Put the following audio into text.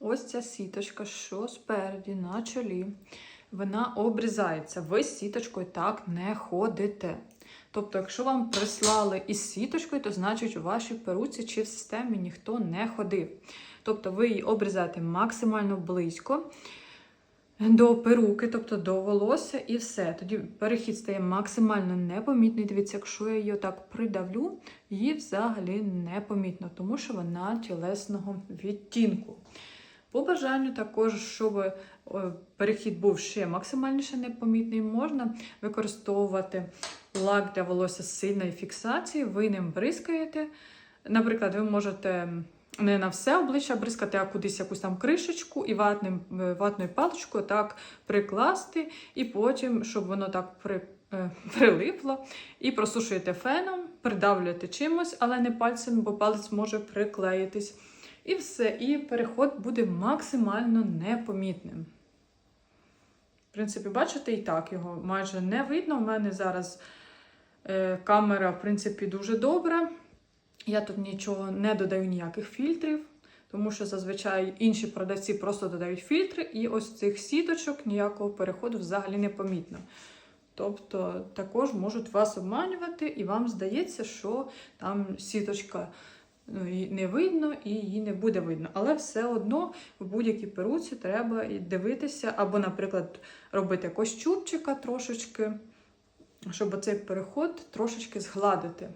ось ця сіточка, що спереді на чолі, вона обрізається. Ви з сіточкою так не ходите. Тобто, якщо вам прислали із сіточкою, то значить у вашій перуці чи в системі ніхто не ходив. Тобто ви її обрізаєте максимально близько до перуки, тобто до волосся, і все. Тоді перехід стає максимально непомітний. Дивіться, якщо я її так придавлю, її взагалі непомітно, тому що вона тілесного відтінку. По бажанню також, щоб е, перехід був ще максимальніше непомітний, можна використовувати лак для волосся з сильної фіксації, ви ним бризкаєте. Наприклад, ви можете не на все обличчя бризкати, а кудись якусь там кришечку і ватним, е, ватною паличкою так прикласти, і потім, щоб воно так при, е, прилипло, і просушуєте феном, придавлюєте чимось, але не пальцем, бо палець може приклеїтись. І все, і переход буде максимально непомітним. В принципі, бачите, і так його майже не видно. У мене зараз е, камера, в принципі, дуже добра. Я тут нічого не додаю ніяких фільтрів, тому що зазвичай інші продавці просто додають фільтри, і ось цих сіточок ніякого переходу взагалі не помітно. Тобто також можуть вас обманювати, і вам здається, що там сіточка не видно і її не буде видно. Але все одно в будь-якій перуці треба дивитися, або, наприклад, робити якось чубчика трошечки, щоб цей переход трошечки згладити.